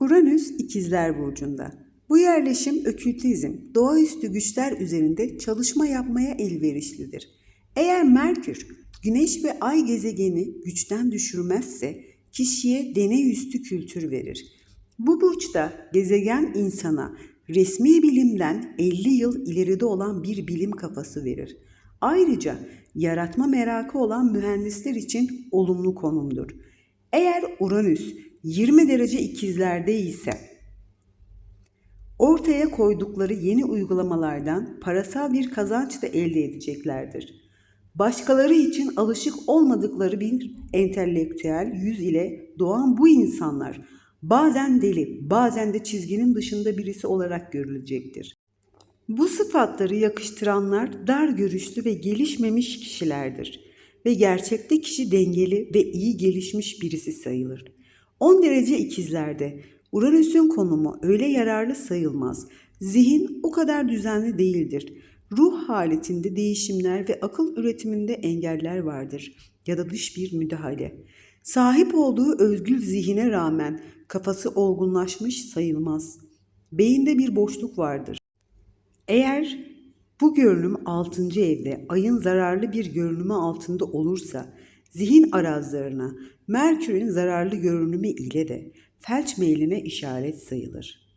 Uranüs ikizler burcunda. Bu yerleşim ökültizm, doğaüstü güçler üzerinde çalışma yapmaya elverişlidir. Eğer Merkür, Güneş ve Ay gezegeni güçten düşürmezse kişiye deney üstü kültür verir. Bu burçta gezegen insana resmi bilimden 50 yıl ileride olan bir bilim kafası verir. Ayrıca yaratma merakı olan mühendisler için olumlu konumdur. Eğer Uranüs 20 derece ikizlerde ise ortaya koydukları yeni uygulamalardan parasal bir kazanç da elde edeceklerdir. Başkaları için alışık olmadıkları bir entelektüel yüz ile doğan bu insanlar bazen deli, bazen de çizginin dışında birisi olarak görülecektir. Bu sıfatları yakıştıranlar dar görüşlü ve gelişmemiş kişilerdir ve gerçekte kişi dengeli ve iyi gelişmiş birisi sayılır. 10 derece ikizlerde Uranüs'ün konumu öyle yararlı sayılmaz. Zihin o kadar düzenli değildir. Ruh haletinde değişimler ve akıl üretiminde engeller vardır ya da dış bir müdahale. Sahip olduğu özgül zihine rağmen kafası olgunlaşmış sayılmaz. Beyinde bir boşluk vardır. Eğer bu görünüm 6. evde ayın zararlı bir görünümü altında olursa zihin arazlarına Merkür'ün zararlı görünümü ile de felç meyline işaret sayılır.